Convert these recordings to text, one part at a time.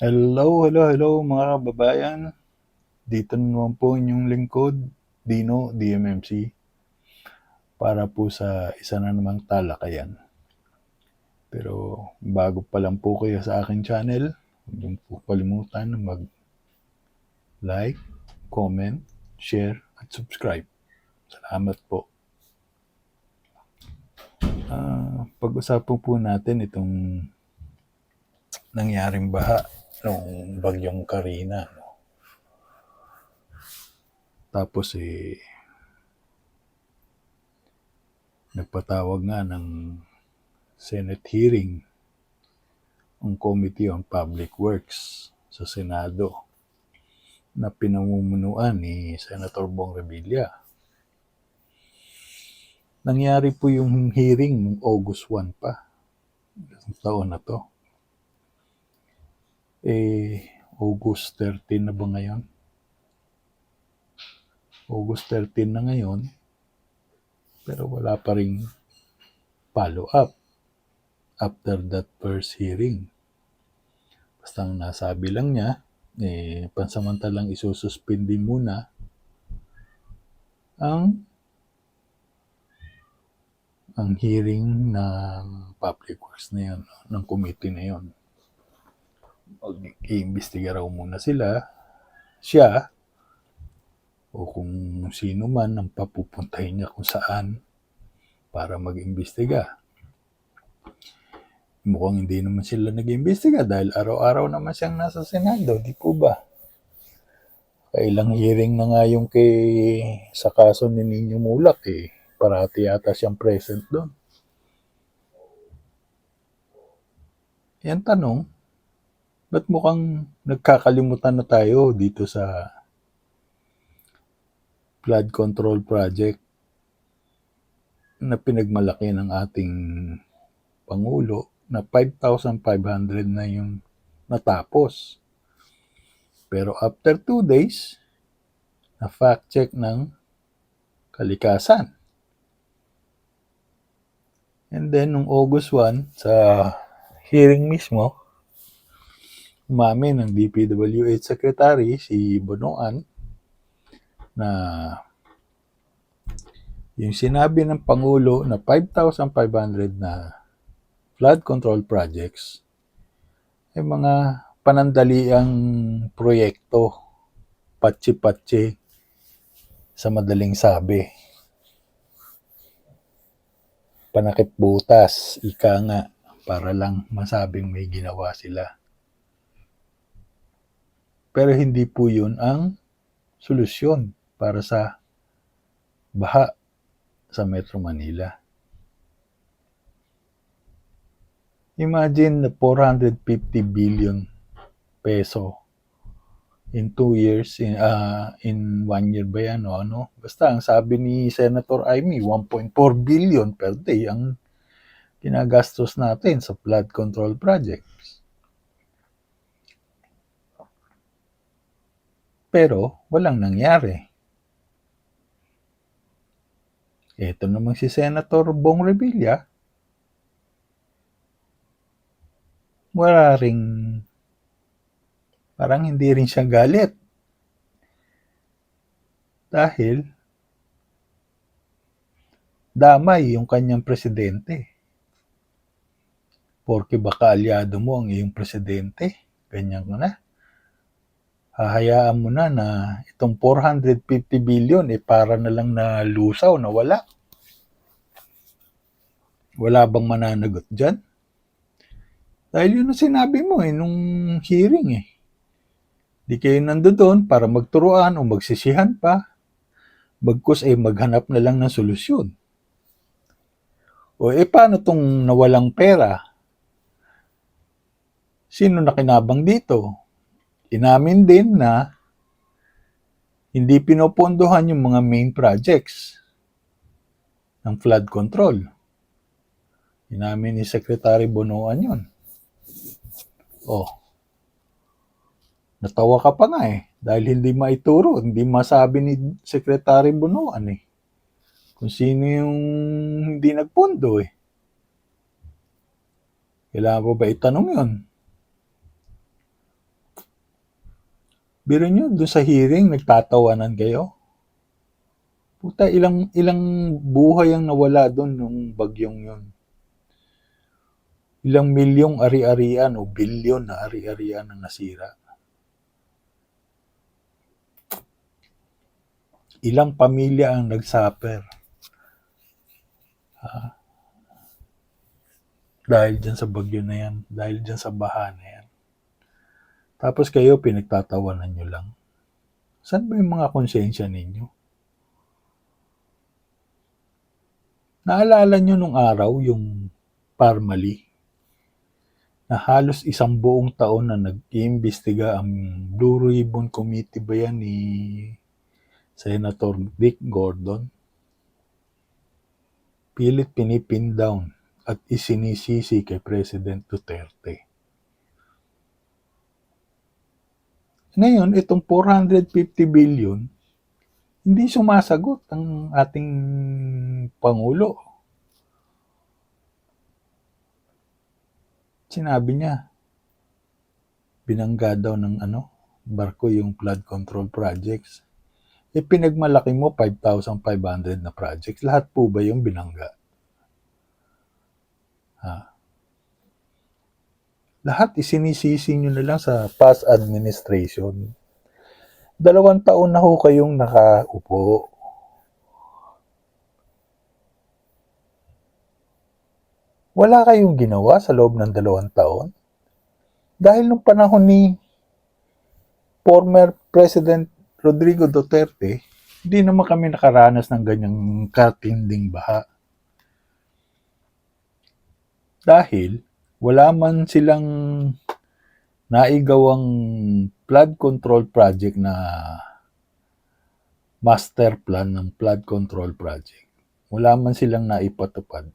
Hello, hello, hello mga kababayan. Dito na naman po inyong lingkod, Dino, DMMC, para po sa isa na namang talakayan. Pero bago pa lang po kayo sa aking channel, huwag niyo po kalimutan na mag-like, comment, share, at subscribe. Salamat po. Ah, pag-usapan po natin itong nangyaring baha nung bagyong Karina. No? Tapos eh, nagpatawag nga ng Senate hearing ang Committee on Public Works sa Senado na pinamumunuan ni Senator Bong Revilla. Nangyari po yung hearing nung August 1 pa, taon na to. Eh, August 13 na ba ngayon? August 13 na ngayon, pero wala pa ring follow-up after that first hearing. Basta ang nasabi lang niya, eh, pansamantalang isususpindi muna ang ang hearing ng public works na yun, ng committee na yun. Mag-iimbestiga raw muna sila, siya, o kung sino man ang papupuntahin niya kung saan para mag-imbestiga. Mukhang hindi naman sila nag-imbestiga dahil araw-araw naman siyang nasa Senado, di po ba? Kailang hearing na nga yung kay sa kaso ni Ninyo Mulak eh. Parati yata siyang present doon. Yan tanong, ba't mukhang nagkakalimutan na tayo dito sa flood control project na pinagmalaki ng ating Pangulo na 5,500 na yung natapos. Pero after two days, na fact check ng kalikasan. And then, nung August 1, sa hearing mismo, umamin ng DPWH Secretary, si Bonoan, na yung sinabi ng Pangulo na 5,500 na flood control projects ay mga panandaliang proyekto, patsi-patsi sa madaling sabi. Panakip butas, ika nga, para lang masabing may ginawa sila. Pero hindi po yun ang solusyon para sa baha sa Metro Manila. Imagine na 450 billion peso in two years, in, uh, in one year ba yan o ano? Basta ang sabi ni Senator Amy, 1.4 billion per day ang ginagastos natin sa flood control projects. Pero walang nangyari. Ito namang si Senator Bong Revilla, wala ring parang hindi rin siya galit. Dahil damay yung kanyang presidente. Porque baka aliado mo ang iyong presidente. Ganyan ko na. Hahayaan mo na na itong 450 billion eh para na lang na lusaw na wala. Wala bang mananagot dyan? Dahil yun ang sinabi mo eh, nung hearing eh. Di kayo nandoon para magturuan o magsisihan pa. Bagkus ay maghanap na lang ng solusyon. O eh paano tong nawalang pera? Sino nakinabang dito? Inamin din na hindi pinopondohan yung mga main projects ng flood control. Inamin ni Secretary Bonoan yun. Oh. Natawa ka pa nga eh. Dahil hindi maituro, hindi masabi ni Secretary Bunuan eh. Kung sino yung hindi nagpondo eh. Kailangan pa ba itanong yun? Biro nyo, doon sa hearing, nagtatawanan kayo. Puta, ilang, ilang buhay ang nawala doon nung bagyong yun. Ilang milyong ari-arian o bilyon na ari-arian ang nasira. Ilang pamilya ang nagsuffer. Ah. dahil dyan sa bagyo na yan. Dahil dyan sa baha na yan. Tapos kayo, pinagtatawanan nyo lang. Saan ba yung mga konsensya ninyo? Naalala nyo nung araw yung Parmali na halos isang buong taon na nag-iimbestiga ang Blue Ribbon Committee ba yan ni Senator Dick Gordon? Pilit pinipin down at isinisisi kay President Duterte. Ngayon, itong 450 billion, hindi sumasagot ang ating Pangulo. Sinabi niya, binangga daw ng ano, barko yung flood control projects. E pinagmalaki mo 5,500 na projects. Lahat po ba yung binangga? Lahat isinisisi nyo na lang sa past administration. Dalawang taon na ho kayong nakaupo. Wala kayong ginawa sa loob ng dalawang taon? Dahil nung panahon ni former President Rodrigo Duterte, hindi naman kami nakaranas ng ganyang katinding baha. Dahil wala man silang naigawang flood control project na master plan ng flood control project. Wala man silang naipatupad.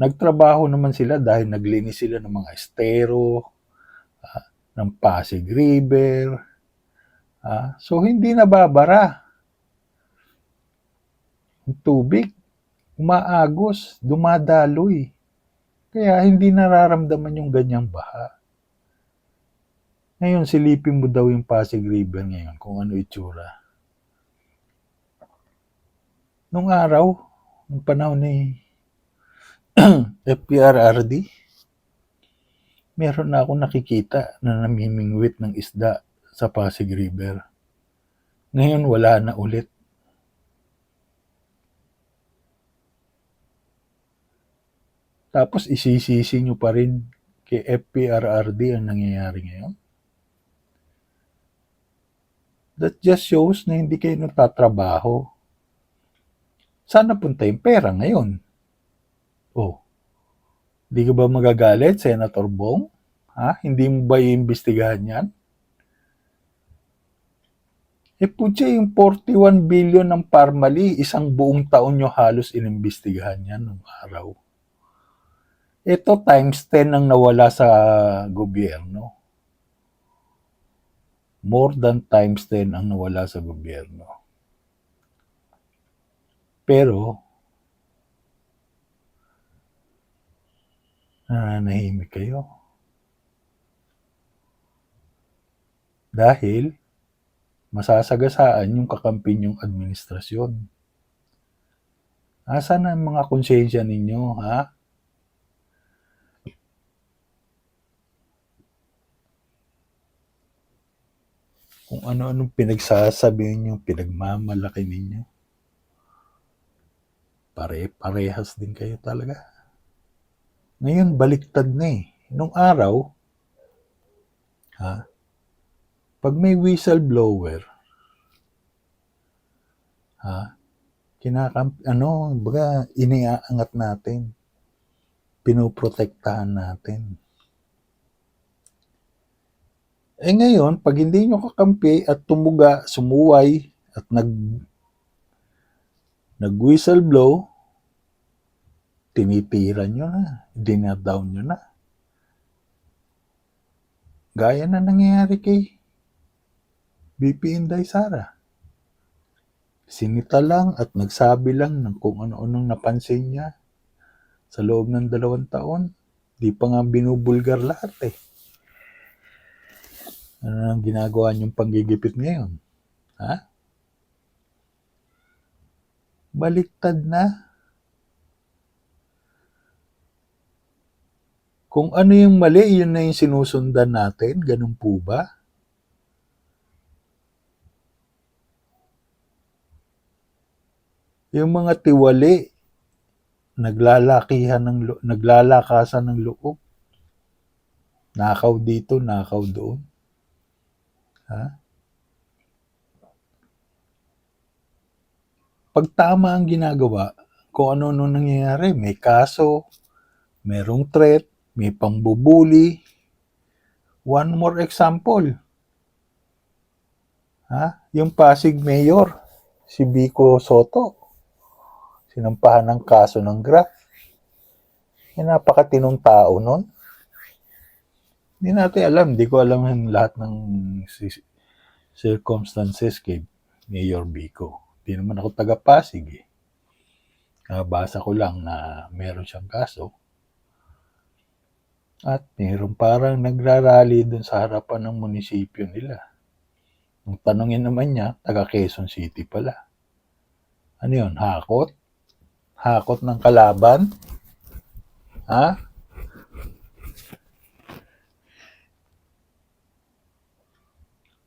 Nagtrabaho naman sila dahil naglinis sila ng mga estero, ah, ng Pasig River. ah. so hindi nababara. Ang tubig, umaagos, dumadaloy. Kaya hindi nararamdaman yung ganyang baha. Ngayon, silipin mo daw yung Pasig River ngayon kung ano itsura. Nung araw, nung panahon ni FPRRD, meron na ako nakikita na namimingwit ng isda sa Pasig River. Ngayon, wala na ulit. Tapos isisisi nyo pa rin kay FPRRD ang nangyayari ngayon. That just shows na hindi kayo nagtatrabaho. Saan napunta yung pera ngayon? Oh, di ka ba magagalit, Senator Bong? Ha? Hindi mo ba iimbestigahan yan? Eh putya, yung 41 billion ng Parmali, isang buong taon nyo halos inimbestigahan yan nung araw. Ito times 10 ang nawala sa gobyerno. More than times 10 ang nawala sa gobyerno. Pero, nananahimik kayo. Dahil, masasagasaan yung kakampi yung administrasyon. Asan ang mga konsensya ninyo, ha? Kung ano-anong pinagsasabi ninyo, pinagmamalaki ninyo. Pare-parehas din kayo talaga. Ngayon, baliktad na eh. Nung araw, ha, pag may whistleblower, ha, kinakam, ano, baga, iniaangat natin. Pinoprotektahan natin. Eh ngayon, pag hindi nyo kakampi at tumuga, sumuway, at nag nag-whistleblow, tinitira nyo na, dinadown nyo na. Gaya na nangyayari kay BP Inday Sara. Sinita lang at nagsabi lang ng kung ano-anong napansin niya sa loob ng dalawang taon. Di pa nga binubulgar lahat eh. Ano nang ginagawa niyong panggigipit ngayon? Ha? Baliktad na. Kung ano yung mali, yun na yung sinusundan natin. Ganun po ba? Yung mga tiwali, naglalakihan ng naglalakasan ng loob. Nakaw dito, nakaw doon. Ha? Pag tama ang ginagawa, kung ano ano nangyayari, may kaso, merong threat, may pambubuli. One more example. Ha? Yung Pasig Mayor, si Vico Soto, sinampahan ng kaso ng graft. Yung napakatinong tao nun. Hindi natin alam, hindi ko alam yung lahat ng circumstances kay Mayor Vico. Hindi naman ako taga Pasig eh. Nabasa ko lang na meron siyang kaso. At meron parang nagrarally dun sa harapan ng munisipyo nila. Nung tanongin naman niya, taga Quezon City pala. Ano yun? Hakot? Hakot ng kalaban? Ha?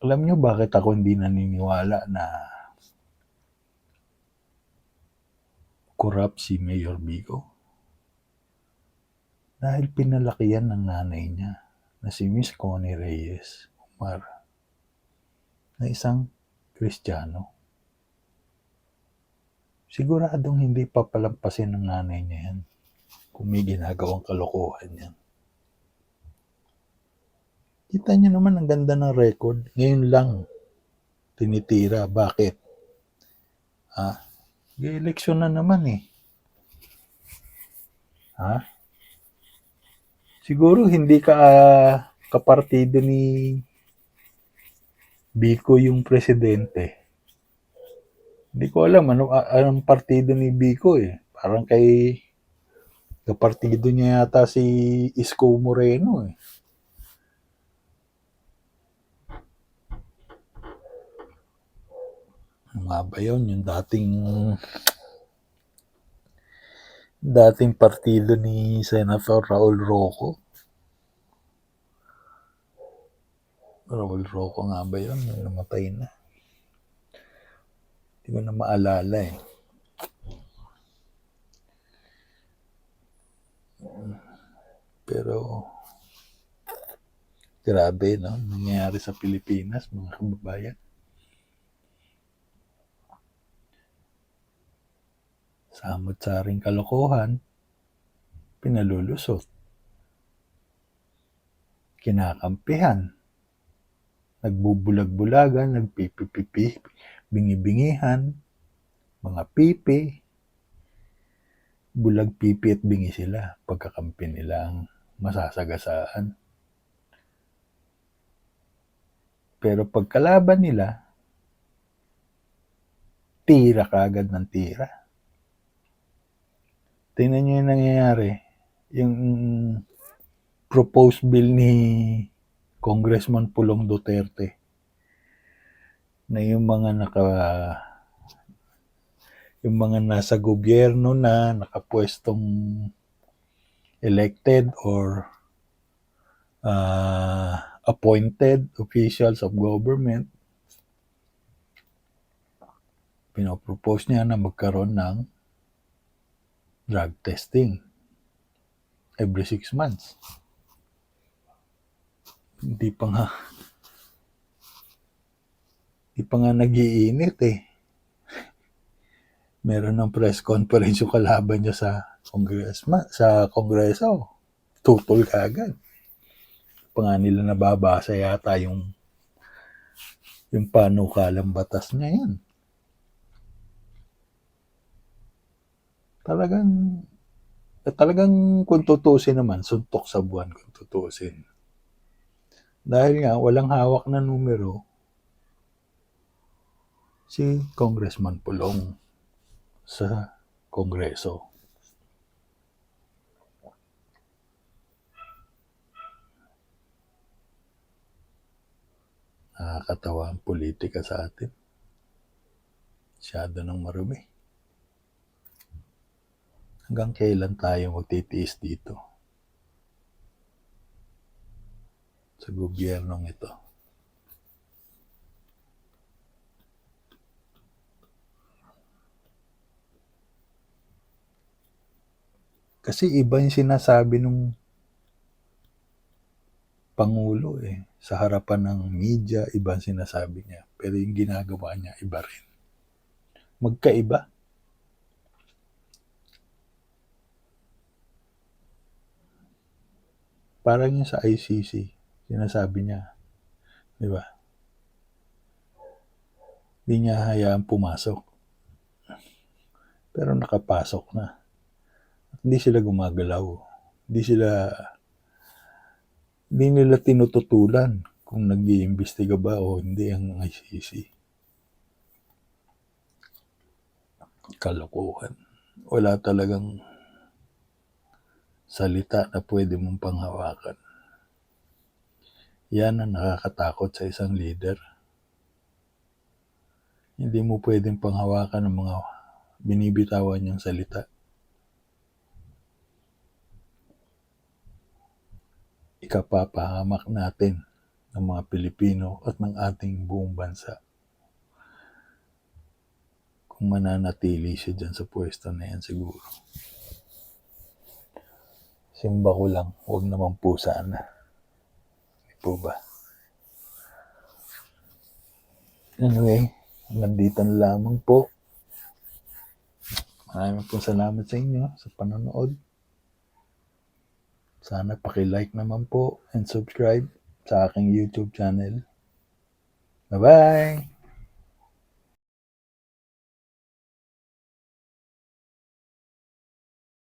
Alam niyo bakit ako hindi naniniwala na corrupt si Mayor Bigo? Dahil pinalaki yan ng nanay niya na si Miss Connie Reyes Umar na isang Kristiyano. Siguradong hindi papalampasin ng nanay niya yan kung may ginagawang kalokohan yan. Kita niyo naman ang ganda ng record. Ngayon lang tinitira. Bakit? Ha? Eleksyon na naman eh. Ha? Siguro hindi ka ah, kapartido ni Biko yung presidente. Hindi ko alam ano a- anong partido ni Biko eh. Parang kay kapartido niya yata si Isko Moreno eh. Ano nga ba yun? Yung dating dating partido ni Senator Raul Roco. Raul Roco nga ba yun? Namatay na. Hindi ko na maalala eh. Pero grabe no nangyayari sa Pilipinas mga kababayan. Samot-saring kalokohan, pinalulusot, kinakampihan, nagbubulag-bulagan, nagpipipipi, bingi-bingihan, mga pipi, bulag pipi at bingi sila pagkakampi nila ang masasagasaan. Pero pagkalaban nila, tira kagad ng tira. Tingnan niyo yung nangyayari. Yung proposed bill ni Congressman Pulong Duterte na yung mga naka yung mga nasa gobyerno na nakapwestong elected or uh, appointed officials of government pinopropose niya na magkaroon ng drug testing every six months. Hindi pa nga hindi pa nga nagiinit eh. Meron ng press conference yung kalaban niya sa congressman, sa kongreso. Tutol kagad. Pa nga nila nababasa yata yung yung panukalang batas niya yan. Talagang eh, talagang kung tutusin naman, suntok sa buwan kung tutusin. Dahil nga, walang hawak na numero si Congressman Pulong sa Kongreso. nakakatawa ang politika sa atin. Masyado ng marumi. Hanggang kailan tayo magtitiis dito? Sa gobyernong ito. Kasi iba yung sinasabi nung Pangulo eh. Sa harapan ng media, iba ang sinasabi niya. Pero yung ginagawa niya, iba rin. Magkaiba. Parang yung sa ICC, sinasabi niya, di ba? Hindi niya hayaan pumasok. Pero nakapasok na. At hindi sila gumagalaw. Hindi sila hindi nila tinututulan kung nag iimbestiga ba o hindi ang ICC. Kalokohan. Wala talagang salita na pwede mong panghawakan. Yan ang nakakatakot sa isang leader. Hindi mo pwedeng panghawakan ng mga binibitawan niyang salita. ikapapahamak natin ng mga Pilipino at ng ating buong bansa. Kung mananatili siya dyan sa pwesto na yan siguro. Simba ko lang, huwag naman po sana. Hindi po ba? Anyway, nandito na lamang po. Maraming po salamat sa inyo sa panonood. Sana paki-like naman po and subscribe sa aking YouTube channel. Bye-bye!